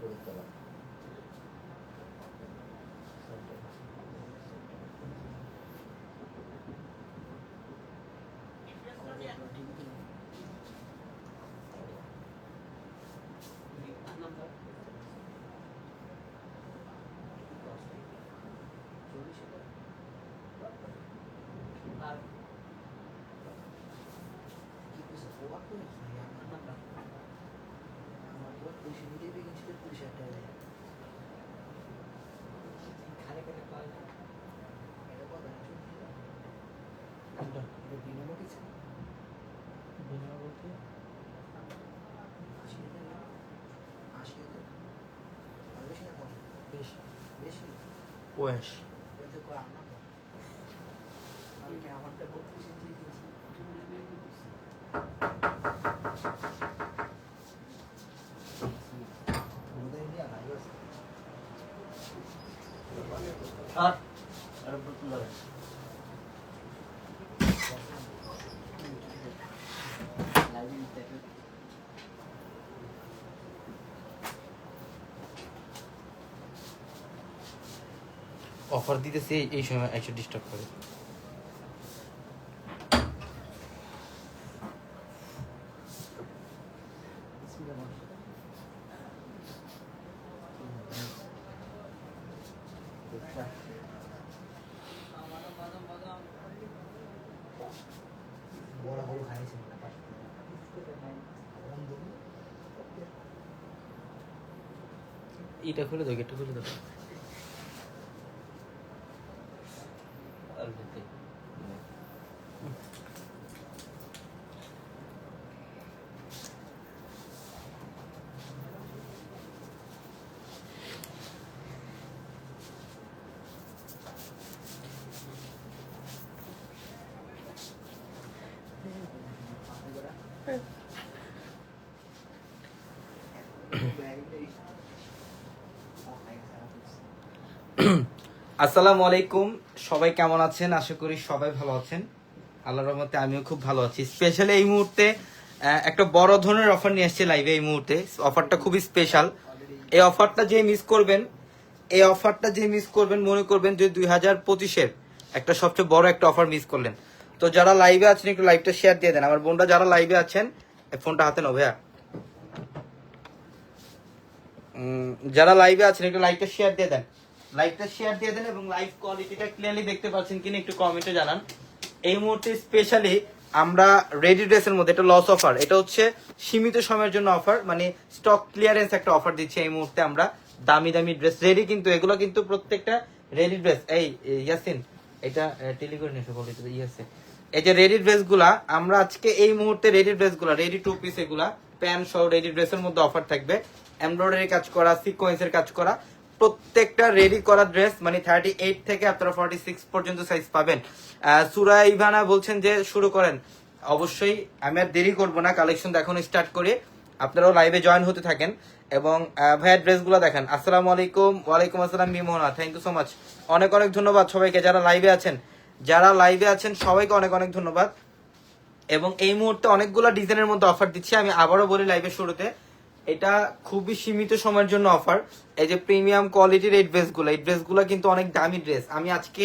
উপরের তলা কি কইছে ও আপনি আমার তো বেশি কি আমারটা বত্রিশ আর আর লাগে অফার দিতেছে এই- এই সময় একশো ডিস্টার্ব করে। বড় এটা খুলে দাও গেটটা খুলে দাও। আর যেতে আসসালামু আলাইকুম। সবাই কেমন আছেন? আশা করি সবাই ভালো আছেন। আল্লাহর রহমতে আমিও খুব ভালো আছি। স্পেশালি এই মুহূর্তে একটা বড় ধরনের অফার নিয়ে আসছে লাইভে এই মুহূর্তে। অফারটা খুবই স্পেশাল এই অফারটা যে মিস করবেন, এই অফারটা যে মিস করবেন, মনে করবেন যে দুই হাজার পঁচিশের একটা সবচেয়ে বড় একটা অফার মিস করলেন। তো যারা লাইভে আছেন, একটু লাইভটা শেয়ার দিয়ে দেন। আমার বোনরা যারা লাইভে আছেন ফোনটা হাতে নাও ভাইয়া। যারা লাইভে আছেন, একটু লাইভটা শেয়ার দিয়ে দেন। লাইভটা শেয়ার দিয়ে দেন এবং লাইভ কোয়ালিটিটা ক্লিয়ারলি দেখতে পাচ্ছেন কিনা একটু কমেন্টে জানান। এই মুহূর্তে স্পেশালি আমরা রেডি ড্রেসের মধ্যে এটা লস অফার এটা হচ্ছে সীমিত সময়ের জন্য অফার মানে স্টক ক্লিয়ারেন্স একটা অফার দিচ্ছি এই মুহূর্তে আমরা। দামি দামি ড্রেস রেডি কিন্তু, এগুলো কিন্তু প্রত্যেকটা রেডি ড্রেস এই ইয়াসিন, এটা টেলি করে নিয়ে এসো, বলি ইয়াসিন। এই যে রেডি ড্রেসগুলা আমরা আজকে এই মুহূর্তে রেডি ড্রেসগুলা রেডি টু পিস এগুলা প্যান্ট সহ রেডি ড্রেসের মধ্যে অফার থাকবে। এমব্রয়ডারি কাজ করা সিকোয়েন্সের কাজ করা প্রত্যেকটা রেডি করা ড্রেস মানে থার্টি এইট থেকে আপনারা ফর্টি সিক্স পর্যন্ত সাইজ পাবেন। সুরা ইভানা বলছেন যে, শুরু করেন। অবশ্যই, আমি আর দেরি করব না কালেকশন এখন স্টার্ট করে। আপনারাও লাইভে জয়েন হতে থাকেন। এবং ভাইয়ার ড্রেসগুলো দেখেন। আসসালামু আলাইকুম, ওয়ালাইকুম আসসালাম, Mimona. Thank you so much অনেক অনেক ধন্যবাদ সবাইকে, যারা লাইভে আছেন। যারা লাইভে আছেন, সবাইকে অনেক অনেক ধন্যবাদ। এবং এই মুহূর্তে অনেকগুলো ডিজাইনের মধ্যে অফার দিচ্ছি। আমি আবারও বলি লাইভের শুরুতে। এটা খুবই সীমিত সময়ের জন্য অফার এই যে প্রিমিয়াম কোয়ালিটির এই ড্রেসগুলো এই ড্রেসগুলো কিন্তু অনেক দামি ড্রেস আমি আজকে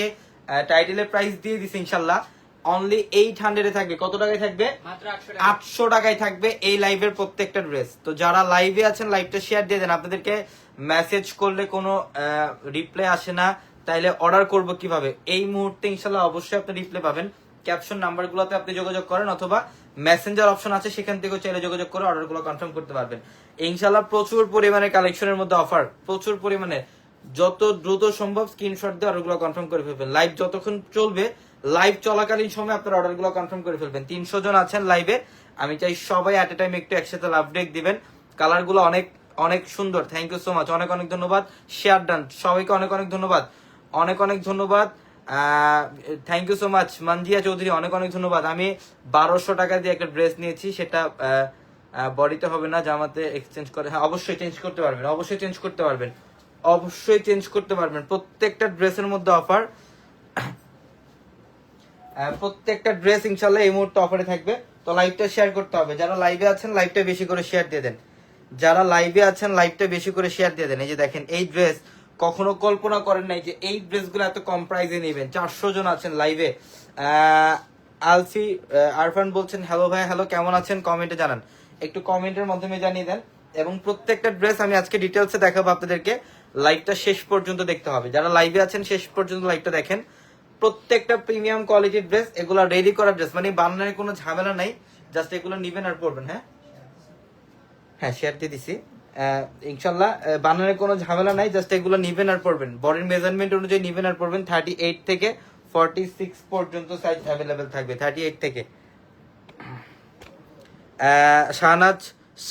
টাইটেলের প্রাইস দিয়ে দিছি ইনশাল্লাহ। অনলি এইট হান্ড্রেডে থাকবে। কত টাকায় থাকবে? আটশো টাকায় থাকবে এই লাইভের প্রত্যেকটা ড্রেস তো যারা লাইভে আছেন লাইভটা শেয়ার দিয়ে দেন। আপনাদেরকে মেসেজ করলে কোনো রিপ্লাই আসে না। তাইলে অর্ডার করব কীভাবে? এই মুহূর্তে ইনশাল্লাহ অবশ্যই আপনি রিপ্লাই পাবেন। ক্যাপশন নাম্বারগুলোতে আপনি যোগাযোগ করেন অথবা মেসেঞ্জার অপশন আছে, সেখান থেকেও চাইলে যোগাযোগ করে অর্ডারগুলো কনফার্ম করতে পারবেন। ইনশাল্লাহ প্রচুর পরিমাণে কালেকশনের মধ্যে অফার প্রচুর পরিমাণে। যত দ্রুত সম্ভব স্ক্রিনশট দিয়ে অর্ডারগুলো কনফার্ম করে ফেলবেন। লাইভ যতক্ষণ চলবে লাইভ চলাকালীন সময় আপনার অর্ডারগুলো কনফার্ম করে ফেলবেন। তিনশো জন আছেন লাইভে আমি চাই সবাই অ্যাট এ টাইম একটু একসাথে লাভ ব্রেক দিবেন। কালারগুলো অনেক অনেক সুন্দর। থ্যাংক ইউ সো মাচ অনেক অনেক ধন্যবাদ। শেয়ার ডান সবাইকে অনেক অনেক ধন্যবাদ। অনেক অনেক ধন্যবাদ। Thank you so much Manjia Chowdhury, অনেক অনেক ধন্যবাদ। আমি বারোশো টাকা দিয়ে একটা ড্রেস নিয়েছি, সেটা বডিতে হবে না, জামাতে এক্সচেঞ্জ করে। হ্যাঁ অবশ্যই চেঞ্জ করতে পারবেন, অবশ্যই চেঞ্জ করতে পারবেন। অবশ্যই চেঞ্জ করতে পারবেন। প্রত্যেকটা ড্রেসের মধ্যে অফার প্রত্যেকটা ড্রেস ইনশাল্লাহ এই মুহূর্তে অফারে থাকবে। তো লাইভটা শেয়ার করতে হবে। যারা লাইভে আছেন লাইভটা বেশি করে শেয়ার দিয়ে দেন। যারা লাইভে আছেন লাইভটা বেশি করে শেয়ার দিয়ে দেন। এই যে দেখেন, এই ড্রেস কখনো কল্পনা করেন নাই যে এই ড্রেসগুলো এত কম প্রাইসে নেবেন। চারশো জন আছেন লাইভে। আলসি আরফান বলছেন হ্যালো ভাই হ্যালো কেমন আছেন? কমেন্টে জানান। একটু কমেন্টের মাধ্যমে জানিয়ে দেন। এবং প্রত্যেকটা ড্রেস আমি আজকে ডিটেলসে দেখাবো আপনাদেরকে। লাইভটা শেষ পর্যন্ত দেখতে হবে। যারা লাইভে আছেন, শেষ পর্যন্ত লাইভটা দেখেন। প্রত্যেকটা প্রিমিয়াম কোয়ালিটির ড্রেস, এগুলো রেডি করা ড্রেস। মানে বানানোর কোনো ঝামেলা নাই। জাস্ট এগুলো নিবেন আর পরবেন হ্যাঁ? হ্যাঁ শেয়ার দিয়ে দিছি। ইনশাল্লাহ বানানোর কোনো ঝামেলা নাই জাস্ট এগুলো নিবেন আর পড়বেন। বডির মেজারমেন্ট অনুযায়ী নিবেন আর পড়বেন। থার্টি এইট থেকে ফর্টি সিক্স পর্যন্ত সাইজ অ্যাভেলেবেল থাকবে থার্টি এইট থেকে শাহনাজ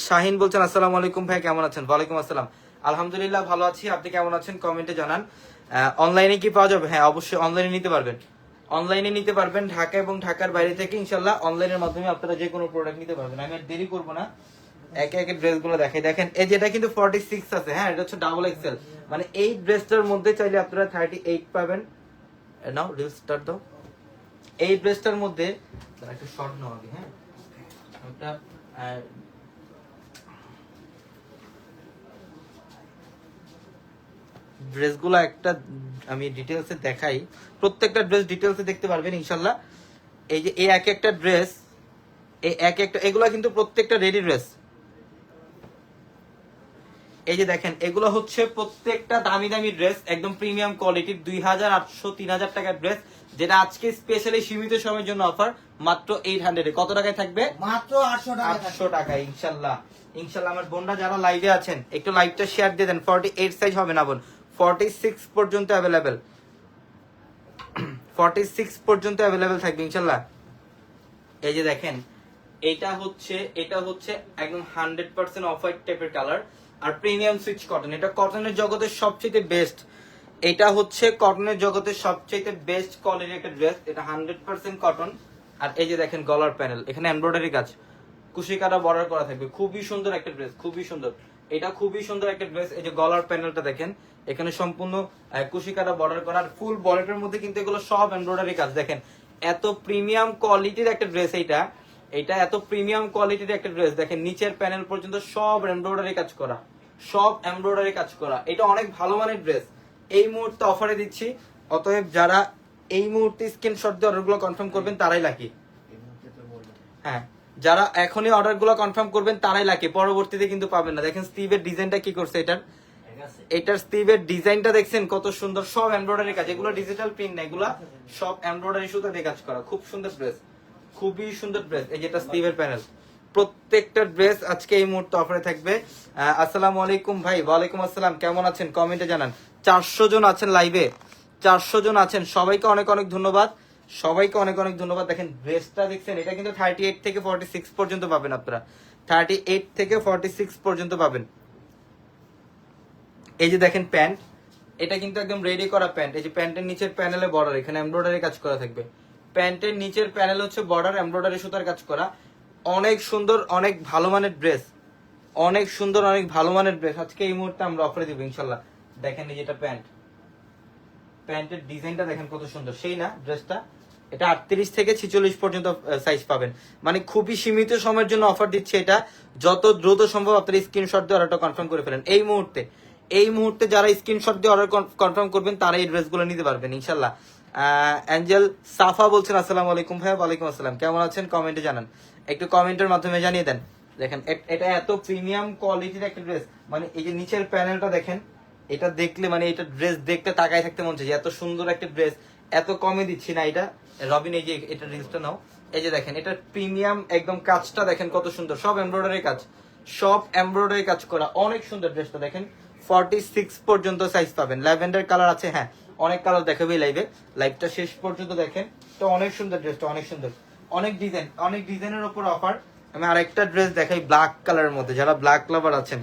শাহিন বলছেন, আসসালামু আলাইকুম ভাই, কেমন আছেন? ওয়ালাইকুম আসসালাম। আলহামদুলিল্লাহ ভালো আছি। আপনি কেমন আছেন? কমেন্টে জানান। অনলাইনে কি পাওয়া যাবে? হ্যাঁ অবশ্যই অনলাইনে নিতে পারবেন। অনলাইনে নিতে পারবেন ঢাকা এবং ঢাকার বাইরে থেকে। ইনশাল্লাহ অনলাইনের মাধ্যমে আপনারা যে কোনো প্রোডাক্ট নিতে পারবেন। আমি আর দেরি করব না। একে একে ড্রেসগুলো দেখাই। দেখেন, এই যেটা কিন্তু ফর্টি সিক্স আছে হ্যাঁ এটা হচ্ছে ডাবল এক্সেল মানে এই ড্রেসটার মধ্যে চাইলে আপনারা থার্টি এইট পাবেন নাও, রিল স্টার্ট দাও। এই ড্রেসটার মধ্যে একটু শর্ট নাও আগে হ্যাঁ। ওটা ড্রেসগুলো একটা আমি ডিটেলসে দেখাই। প্রত্যেকটা ড্রেস ডিটেলসে দেখতে পারবেন, ইনশাল্লাহ। এই যে, এই এক একটা ড্রেস, এই এক একটা, এগুলো কিন্তু প্রত্যেকটা রেডি ড্রেস এই যে দেখেন এগুলো হচ্ছে প্রত্যেকটা দামি দামি ড্রেস একদম প্রিমিয়াম কোয়ালিটির দুই হাজার আটশো তিন হাজার টাকার ড্রেস যেটা আজকে স্পেশালি সীমিত সময়ের জন্য অফার মাত্র এইট হান্ড্রেডে কত টাকায় থাকবে? মাত্র আটশো টাকা আটশো টাকা ইনশাল্লাহ। ইনশাল্লাহ আমার বোনরা যারা লাইভে আছেন একটু লাইভটা শেয়ার দিয়ে দেন। ফর্টি এইট সাইজ হবে না বোন? ফর্টি সিক্স পর্যন্ত অ্যাভেলেবেল ফর্টি সিক্স পর্যন্ত অ্যাভেলেবেল থাকবে ইনশাল্লাহ। এই যে দেখেন এটা হচ্ছে এটা হচ্ছে একদম হান্ড্রেড পার্সেন্ট অফ হোয়াইট টাইপের কালার আর প্রিমিয়াম সুইচ কটন এটা কটনের জগতের সবচেয়ে বেস্ট এটা হচ্ছে কটনের জগতের সবচেয়ে বেস্ট কোয়ালিটির একটা ড্রেস এটা হান্ড্রেড পার্সেন্ট কটন আর এই যে দেখেন গলার প্যানেল এখানে এমব্রয়ডারি কাজ। কুশি কাটা বর্ডার করা থাকবে। খুবই সুন্দর একটা ড্রেস খুবই সুন্দর। এটা খুবই সুন্দর একটা ড্রেস এই যে গলার প্যানেলটা দেখেন, এখানে সম্পূর্ণ কুশি কাটা বর্ডার করা। আর ফুল বডিটার মধ্যে কিন্তু এগুলো সব এমব্রয়ডারি কাজ। দেখেন, এত প্রিমিয়াম কোয়ালিটির একটা ড্রেস এইটা এটা এত প্রিমিয়াম কোয়ালিটির একটা ড্রেস দেখেন নিচের প্যানেল পর্যন্ত সব এমব্রয়ডারি কাজ করা সব এমব্রয়ডারি কাজ করা। এটা অনেক ভালো মানের ড্রেস এই মুহূর্তে অফারে দিচ্ছি অতএব যারা এই মুহূর্তে স্ক্রিনশট দিয়ে অর্ডারগুলো কনফার্ম করবেন তারাই লাকি হ্যাঁ যারা এখনই অর্ডারগুলো কনফার্ম করবেন তারাই লাকি পরবর্তীতে কিন্তু পাবেন না। দেখেন স্টিভের ডিজাইনটা কি করছে এটার? এটার স্টিভের ডিজাইনটা দেখছেন কত সুন্দর সব এমব্রয়ডারি কাজ। এগুলো ডিজিটাল প্রিন্ট না এগুলো সব এমব্রয়ডারি সুতা দিয়ে কাজ করা। খুব সুন্দর ড্রেস খুবই সুন্দর ড্রেস এই যেটা স্টিভের প্যানেল প্রত্যেকটা ড্রেস আজকে এই মুহূর্তে অফারে থাকবে। আসসালামু আলাইকুম ভাই, ওয়ালাইকুম আসসালাম, কেমন আছেন? কমেন্টে জানান। চারশো জন আছেন লাইভে চারশো জন আছেন। সবাইকে অনেক অনেক ধন্যবাদ। সবাইকে অনেক অনেক ধন্যবাদ। দেখেন ড্রেসটা দেখছেন, এটা কিন্তু থার্টি এইট থেকে ফর্টি সিক্স পর্যন্ত পাবেন আপনারা। থার্টি এইট থেকে ফর্টি সিক্স পর্যন্ত পাবেন। এই যে দেখেন প্যান্ট এটা কিন্তু একদম রেডি করা প্যান্ট এই যে প্যান্টের নিচের প্যানেলে বর্ডার এখানে এমব্রয়ডারি কাজ করা থাকবে। প্যান্টের নিচের প্যানেল হচ্ছে বর্ডার, এমব্রয়ডারি সুতার কাজ করা। অনেক সুন্দর, অনেক ভালো মানের ড্রেস। অনেক সুন্দর, অনেক ভালো মানের ড্রেস। আজকে এই মুহূর্তে আমরা অফারে দিব, ইনশাল্লাহ। দেখেন এই যেটা প্যান্ট। প্যান্টের ডিজাইনটা দেখেন কত সুন্দর। সেই না, ড্রেসটা। এটা আটত্রিশ থেকে ছিচল্লিশ পর্যন্ত সাইজ পাবেন। মানে খুবই সীমিত সময়ের জন্য অফার দিচ্ছে এটা। যত দ্রুত সম্ভব আপনারা স্ক্রিনশট দিয়ে অর্ডারটা কনফার্ম করে ফেলেন। এই মুহূর্তে এই মুহূর্তে যারা স্ক্রিনশট দিয়ে অর্ডার কনফার্ম করবেন, তারা এই ড্রেসগুলো নিতে পারবেন, ইনশাল্লাহ। অ্যাঞ্জেল সাফা বলছেন, আসসালামু আলাইকুম ভাইয়া, ওয়ালাইকুম আসসালাম। কেমন আছেন? কমেন্টে জানান। একটু কমেন্টের মাধ্যমে জানিয়ে দেন। দেখেন, এটা এত প্রিমিয়াম কোয়ালিটির একটা ড্রেস মানে এই যে নিচের প্যানেলটা দেখেন, এটা দেখলে মানে এটা ড্রেস দেখতে তাকায় থাকতে মন চাই এত সুন্দর একটা ড্রেস এত কমে দিচ্ছি না এটা। রবিন, এই যে এটা রিলসটা নাও। এই যে দেখেন, এটা প্রিমিয়াম একদম কাজটা দেখেন কত সুন্দর। সব এমব্রয়ডারি কাজ। সব এমব্রয়ডারি কাজ করা অনেক সুন্দর ড্রেসটা দেখেন। ফর্টি সিক্স পর্যন্ত সাইজ পাবেন। ল্যাভেন্ডার কালার আছে হ্যাঁ। অনেক কালার দেখাবে লাইভে লাইভটা শেষ পর্যন্ত দেখেন। তো অনেক সুন্দর ড্রেসটা অনেক সুন্দর। অনেক ডিজাইন অনেক ডিজাইনের উপর অফার আমি আরেকটা ড্রেস দেখাই ব্ল্যাক কালারের মধ্যে। যারা ব্ল্যাক লাভার আছেন,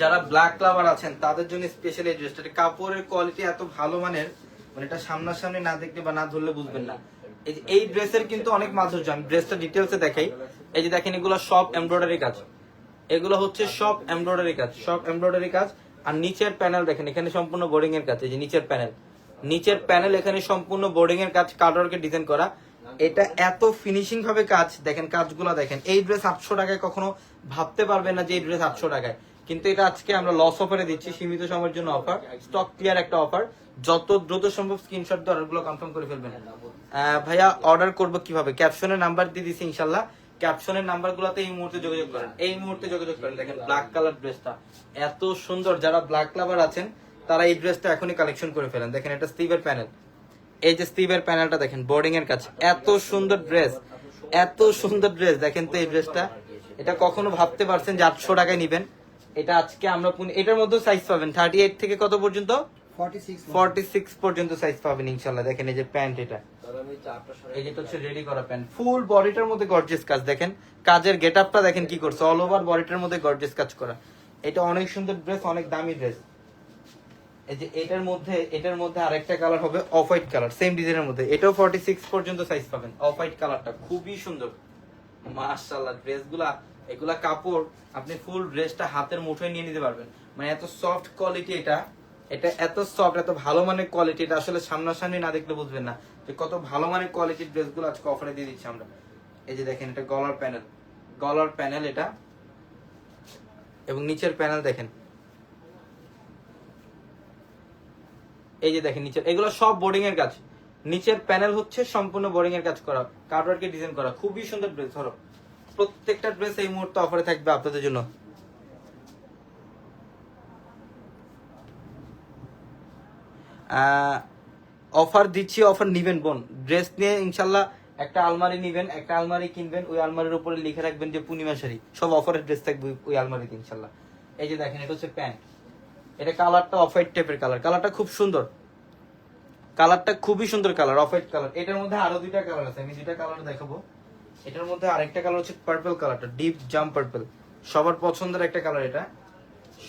যারা ব্ল্যাক লাভার আছেন, তাদের জন্য স্পেশাল এই ড্রেসটা কাপড়ের কোয়ালিটি এত ভালো মানের মানে এটা সামনাসামনি না দেখলে বা না ধরলে বুঝবেন না। এই যে, এই ড্রেসের কিন্তু অনেক মাধুর্য। আমি ড্রেসটা ডিটেলসে দেখাই। এই যে দেখেন, এগুলো সব এমব্রয়ডারি কাজ। এগুলো হচ্ছে সব এমব্রয়ডারি কাজ, সব এমব্রয়ডারি কাজ। আর নিচের প্যানেল দেখেন, এখানে সম্পূর্ণ বোর্ডিং এর যে নিচের প্যানেল। নিচের প্যানেল এখানে সম্পূর্ণ বোর্ডিং এর কাজ কাটওয়ার্কে ডিজাইন করা। এটা এত ফিনিশিং ভাবে কাজ, দেখেন কাজগুলো দেখেন। এই ড্রেস আটশো টাকায় কখনো ভাবতে পারবেন না যে এই ড্রেস আটশো টাকায়। কিন্তু এটা আজকে আমরা লস অফারে দিচ্ছি, সীমিত সময়ের জন্য অফার স্টক ক্লিয়ার একটা অফার যত দ্রুত সম্ভব স্ক্রিনশট দিয়ে অর্ডারগুলো কনফার্ম করে ফেলবেন। ভাইয়া অর্ডার করব কীভাবে? ক্যাপশনের নাম্বার দিয়ে দিছি, ইনশাল্লাহ। ক্যাপশনের নাম্বার নাম্বারগুলোতে এই মুহূর্তে যোগাযোগ করেন। এই মুহূর্তে যোগাযোগ করেন। দেখেন ব্ল্যাক কালার ড্রেসটা এত সুন্দর। যারা ব্ল্যাক লাভার আছেন তারা এই ড্রেসটা এখনই কালেকশন করে ফেলেন। দেখেন এটা স্টিভের প্যানেল এই যে স্টিভের প্যানেলটা দেখেন বোর্ডিং এর কাছে। এত সুন্দর ড্রেস এত সুন্দর ড্রেস দেখেন তো এই ড্রেসটা এটা কখনো ভাবতে পারছেন যে আটশো টাকায় নিবেন? এটা আজকে আমরা এটার মধ্যে সাইজ পাবেন। থার্টি এইট থেকে কত পর্যন্ত? 46 ফর্টি সিক্স পর্যন্ত সাইজ পাবেন ইনশাল্লাহ। দেখেন এই যে প্যান্ট এটা। এই যেটা হচ্ছে রেডি করা প্যান্ট ফুল বডিটার মধ্যে গর্জিয়াস কাজ দেখেন। কাজের গেট দেখেন কি করছে। অল ওভার বডিটার মধ্যে গর্জিয়াস কাজ করা। এটা অনেক সুন্দর ড্রেস অনেক দামি ড্রেস এই যে এটার মধ্যে এটার মধ্যে আরেকটা কালার হবে অফ হোয়াইট কালার সেম ডিজাইনের মধ্যে। এটাও ফর্টি সিক্স পর্যন্ত সাইজ পাবেন অফ হোয়াইট কালারটা খুবই সুন্দর। মাশাআল্লাহ ড্রেসগুলা এগুলা কাপড় আপনি ফুল ড্রেসটা হাতের মুঠোয় নিয়ে নিতে পারবেন। মানে এত সফট কোয়ালিটি এটা। এটা এত সফট এত ভালো মানের কোয়ালিটি এটা আসলে সামনাসামনি না দেখলে বুঝবেন না। কত ভালো মানের কোয়ালিটির ড্রেসগুলো আজকে অফারে দিয়ে দিচ্ছি আমরা। এই যে দেখেন, এটা গলার প্যানেল গলার প্যানেল এটা। এবং নিচের প্যানেল দেখেন। এই যে দেখেন, নিচের এগুলো সব বোর্ডিং এর কাজ। নিচের প্যানেল হচ্ছে সম্পূর্ণ বোর্ডিং এর কাজ করা কার্ডওয়ার্কে ডিজাইন করা। খুবই সুন্দর ড্রেস ধরো। প্রত্যেকটা ড্রেস এই মুহূর্তে অফারে থাকবে আপনাদের জন্য। অফার দিচ্ছি, অফার নিবেন, বোন। ড্রেস নিয়ে ইনশাল্লাহ একটা আলমারি নিবেন, একটা আলমারি কিনবেন, ওই আলমারির উপরে লিখে রাখবেন যে পূর্ণিমা শাড়ি। সব অফারের ড্রেস থাকবে ওই- আলমারিতে ইনশাল্লাহ। এই যে দেখেন, এটা হচ্ছে প্যান্ট। এটা কালারটা অফ হোয়াইট টাইপের কালার। কালারটা খুব সুন্দর। কালারটা খুবই সুন্দর কালার অফ হোয়াইট কালার। এটার মধ্যে আরও দুইটা কালার আছে, আমি দুইটা কালার দেখাবো। এটার মধ্যে আরেকটা কালার হচ্ছে পার্পল কালারটা ডিপ জাম পার্পল সবার পছন্দের একটা কালার এটা।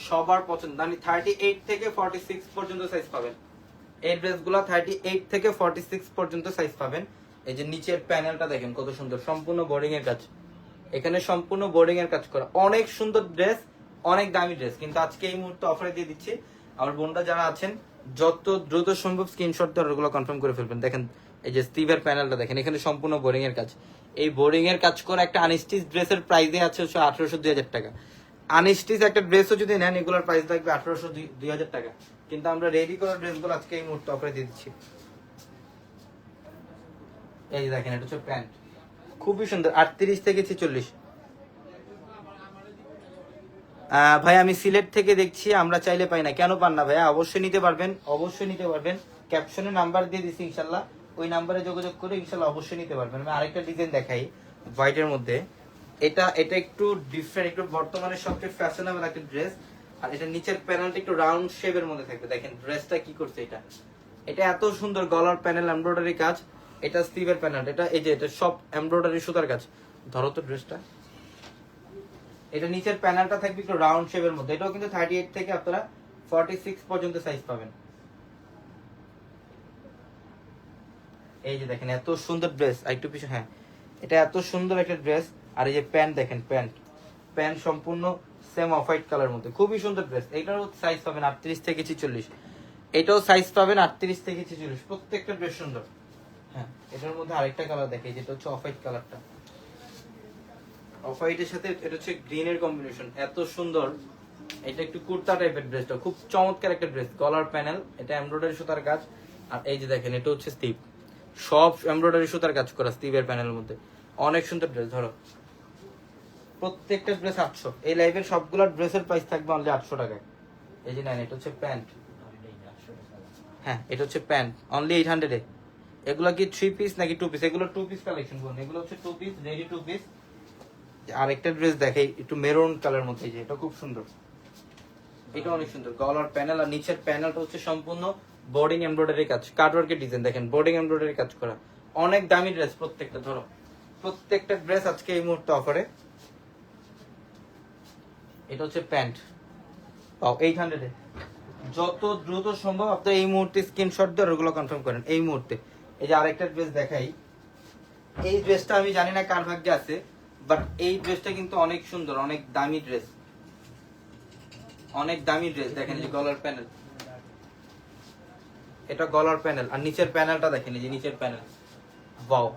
সবার পছন্দ মানে থার্টি এইট থেকে ফর্টি সিক্স পর্যন্ত সাইজ পাবেন। এই ড্রেসগুলো থার্টি এইট থেকে ফর্টি সিক্স পর্যন্ত সাইজ পাবেন। এই যে নিচের প্যানেলটা দেখেন, কত সুন্দর। সম্পূর্ণ বোর্ডিং এর কাজ। এখানে সম্পূর্ণ বোর্ডিং এর কাজ করা। অনেক সুন্দর ড্রেস অনেক দামি ড্রেস কিন্তু আজকে এই মুহূর্তে অফারে দিয়ে দিচ্ছি, আমার বোনরা যারা আছেন, যত দ্রুত সম্ভব স্ক্রিনশট দিয়ে ওগুলো কনফার্ম করে ফেলবেন। দেখেন, এই যে স্টিভের প্যানেলটা দেখেন, এখানে সম্পূর্ণ বোরিং এর কাজ। এই বোরিং এর কাজ করা একটা আনস্টিচ ড্রেসের প্রাইসে আছে হচ্ছে আঠারোশো দুই হাজার টাকা। আনস্টিচ একটা ড্রেসও যদি নেন, এগুলোর প্রাইস থাকবে আঠারোশো দুই হাজার টাকা। কিন্তু আমরা রেডি করা ড্রেসগুলো আজকে এই মুহূর্তে অফারে দিয়ে দিচ্ছি। এই দেখেন, এটা হচ্ছে প্যান্ট। খুবই সুন্দর, আটত্রিশ থেকে ছেচল্লিশ। ভাই, আমি সিলেট থেকে দেখছি, আমরা চাইলে পাই না। কেন পান না ভাইয়া? অবশ্যই নিতে পারবেন, অবশ্যই নিতে পারবেন। ক্যাপশনে নাম্বার দিয়ে দিছি ইনশাল্লাহ ওই নাম্বারে যোগাযোগ করে ইনশাল্লাহ অবশ্যই নিতে পারবেন। আমি আরেকটা ডিজাইন দেখাই হোয়াইটের মধ্যে। এটা এটা একটু ডিফারেন্ট একটু বর্তমানে সবচেয়ে ফ্যাশনেবল একটা ড্রেস আর এটা নিচের প্যানেলটা একটু রাউন্ড শেপের মধ্যে থাকবে। দেখেন ড্রেসটা কি করছে এটা? এটা এত সুন্দর গলার প্যানেল এমব্রয়ডারি কাজ। এটা স্টিভের প্যানেল এটা এই যে, এটা সব এমব্রয়ডারি সুতার কাজ। ধরো তো ড্রেসটা এটা নিচের প্যানেলটা থাকবে একটু রাউন্ড শেপের মধ্যে। এটাও কিন্তু থার্টি এইট থেকে আপনারা ফর্টি সিক্স পর্যন্ত সাইজ পাবেন। এই যে দেখেন, এত সুন্দর ড্রেস আর একটু পিছনে হ্যাঁ। এটা এত সুন্দর একটা ড্রেস আর এই যে প্যান্ট দেখেন প্যান্ট প্যান্ট সম্পূর্ণ সেম অফ হোয়াইট কালার মধ্যে। খুবই সুন্দর ড্রেস এটারও সাইজ পাবেন আটত্রিশ থেকে ছিচল্লিশ। এটাও সাইজ পাবেন আটত্রিশ থেকে ছিচল্লিশ। প্রত্যেকটা ড্রেস সুন্দর। হ্যাঁ এটার মধ্যে আরেকটা কালার দেখে যেটা হচ্ছে অফ হোয়াইট কালারটা অফ হোয়াইটের সাথে এটা হচ্ছে গ্রিন এর কম্বিনেশন এত সুন্দর। এটা একটু কুর্তা টাইপের ড্রেসটা খুব চমৎকার একটা ড্রেস গলার প্যানেল এটা এমব্রয়ডারি সুতার কাজ। আর এই যে দেখেন, এটা হচ্ছে স্টিভ সব এমব্রয়ডারি সুতার কাজ করা স্টিভের প্যানেলের মধ্যে। অনেক সুন্দর ড্রেস ধরো। প্রত্যেকটা ড্রেস আটশো। এই লাইভের সবগুলো ড্রেসের প্রাইস থাকবে অনলি আটশো টাকায়। এই যে নেন, এটা হচ্ছে প্যান্ট হ্যাঁ এটা হচ্ছে প্যান্ট অনলি এইট হান্ড্রেডে এগুলো কি থ্রি পিস নাকি টু পিস এগুলো টু পিস কালেকশন করুন। এগুলো হচ্ছে two piece ready two piece আরেকটা ড্রেস দেখাই, একটু মেরুন কালার মধ্যে যে এটা খুব সুন্দর। এটা অনেক সুন্দর। গলার প্যানেল আর নিচের প্যানেলটা হচ্ছে সম্পূর্ণ বোর্ডিং এমব্রয়ডারি কাজ। কাটওয়ার্কের ডিজাইন দেখেন বোর্ডিং এমব্রয়ডারি কাজ করা। অনেক দামি ড্রেস প্রত্যেকটা, ধরো। প্রত্যেকটা ড্রেস আজকে এই মুহূর্তে অফারে এটা হচ্ছে প্যান্ট। পাও এইট হান্ড্রেডে যত দ্রুত সম্ভব আপনি এই মুহূর্তে স্ক্রিনশট দিয়ে ওগুলো কনফার্ম করেন, এই মুহূর্তে। এই যে আরেকটা ড্রেস দেখাই। এই ড্রেসটা আমি জানি না কার ভাগ্যে আছে বাট এই ড্রেসটা কিন্তু অনেক সুন্দর, অনেক দামি ড্রেস অনেক দামি ড্রেস দেখেন যে গলার প্যানেল এটা গলার প্যানেল আর নিচের প্যানেলটা দেখেন এই যে নিচের প্যানেল বাও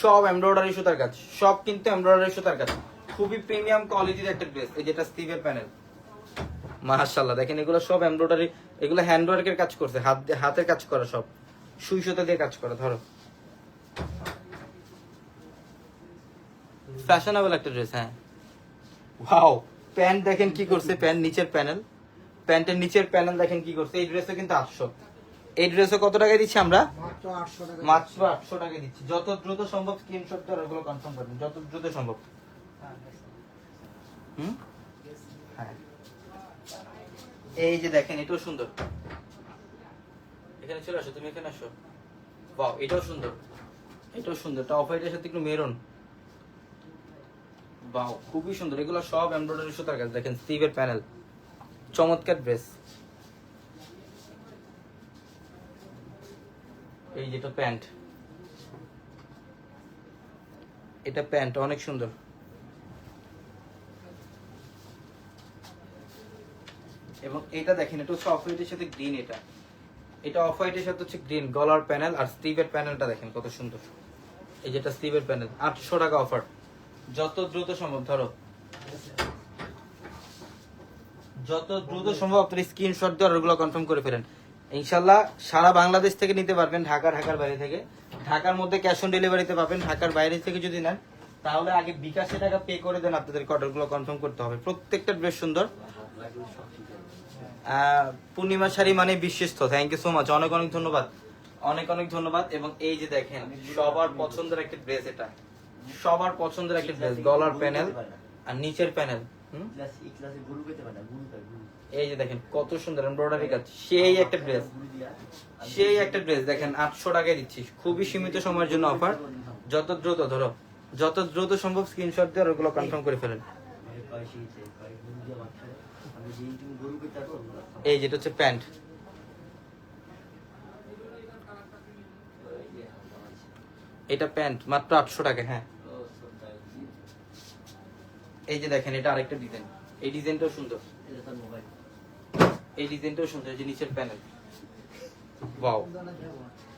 সব এমব্রয়ডারি সুতার কাজ, সব কিন্তু এমব্রয়ডারি সুতার কাজ। খুবই প্রিমিয়াম কোয়ালিটির একটা ড্রেস এই যেটা স্টিভের প্যানেল মাশাআল্লাহ দেখেন এগুলো সব এমব্রয়ডারি এগুলো হ্যান্ড ওয়ার্কের কাজ করছে হাত দিয়ে হাতের কাজ করা সব। সুই সুতা দিয়ে কাজ করা ধরো। ফ্যাশনেবল একটা ড্রেস হ্যাঁ। ওয়াও প্যান্ট দেখেন কি করছে প্যান্ট নিচের প্যানেল প্যান্টের নিচের প্যানেল দেখেন কি করছে এই ড্রেসও কিন্তু আটশো। এই ড্রেসও কত টাকা দিচ্ছি আমরা? মাত্র আটশো টাকা মাত্র আটশো টাকা দিচ্ছি। যত দ্রুত সম্ভব স্ক্রিনশট করে ওগুলো কনফার্ম করবেন যত দ্রুত সম্ভব। হুম? হ্যাঁ। এই যে দেখেন এটাও সুন্দর। এখানে চলে আসো তুমি এখানে আসো। বাও এটাও সুন্দর। এটাও সুন্দর। এটা অফ হোয়াইটের সাথে একটু মেরুন। বাও খুবই সুন্দর। এগুলো সব এমব্রয়ডারি সুতার কাজ। দেখেন স্টিভের প্যানেল চমৎকার ড্রেস এই যেটা প্যান্ট। এটা প্যান্ট অনেক সুন্দর। এবং এটা দেখেন, এটা হচ্ছে অফ হোয়াইটের সাথে গ্রিন এটা। এটা অফ হোয়াইটের সাথে হচ্ছে গ্রিন গলার প্যানেল আর স্টিভের প্যানেলটা দেখেন কত সুন্দর। এই যেটা স্টিভের প্যানেল আটশো টাকা অফার যত দ্রুত সম্ভব, ধরো। যত দ্রুত সম্ভব আপনি স্ক্রিনশট দিয়ে অর্ডারগুলো কনফার্ম করে ফেলেন। ইনশাল্লাহ সারা বাংলাদেশ থেকে নিতে পারবেন ঢাকা ঢাকার বাইরে থেকে। ঢাকার মধ্যে ক্যাশ অন ডেলিভারিতে পাবেন, ঢাকার বাইরে থেকে যদি নেন, তাহলে আগে বিকাশে টাকা পে করে দেন আপনাদেরকে অর্ডারগুলো কনফার্ম করতে হবে। প্রত্যেকটা ড্রেস সুন্দর। পূর্ণিমা শাড়ি মানে বিশ্বস্ত থ্যাংক ইউ সো মাচ অনেক অনেক ধন্যবাদ। অনেক অনেক ধন্যবাদ। এবং এই যে দেখেন, সবার পছন্দের একটা ড্রেস এটা। সবার পছন্দের একটা ড্রেস গলার প্যানেল আর নিচের প্যানেল এই যে দেখেন, কত সুন্দর এমব্রয়ডারি কাজ। সেই একটা ড্রেস সেই একটা ড্রেস দেখেন, আটশো টাকায় দিচ্ছি। খুবই সীমিত সময়ের জন্য অফার যত দ্রুত, ধরো, যত দ্রুত সম্ভব স্ক্রিনশট দিয়ে ওগুলো কনফার্ম করে ফেলেন। এই যেটা হচ্ছে প্যান্ট। এটা প্যান্ট, মাত্র আটশো টাকা হ্যাঁ। এই যে দেখেন, এটা আরেকটা ডিজাইন। এই ডিজাইনটাও সুন্দর। এই ডিজাইনটাও সুন্দর যে নিচের প্যানেল। ওয়াও,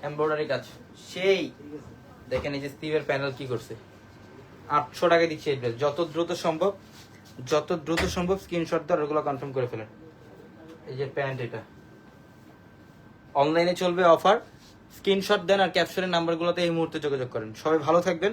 এমব্রয়ডারি কাজ। সেই, দেখেন এই যে স্টিভের প্যানেল কি করছে। আটশো টাকা দিচ্ছে এই ড্রেস যত দ্রুত সম্ভব, যত দ্রুত সম্ভব স্ক্রিনশট দিয়ে ওগুলো কনফার্ম করে ফেলেন। এই যে প্যান্ট এটা। অনলাইনে চলবে অফার স্ক্রিনশট দেন আর ক্যাপশনের নাম্বারগুলোতে এই মুহূর্তে যোগাযোগ করেন। সবাই ভালো থাকবেন।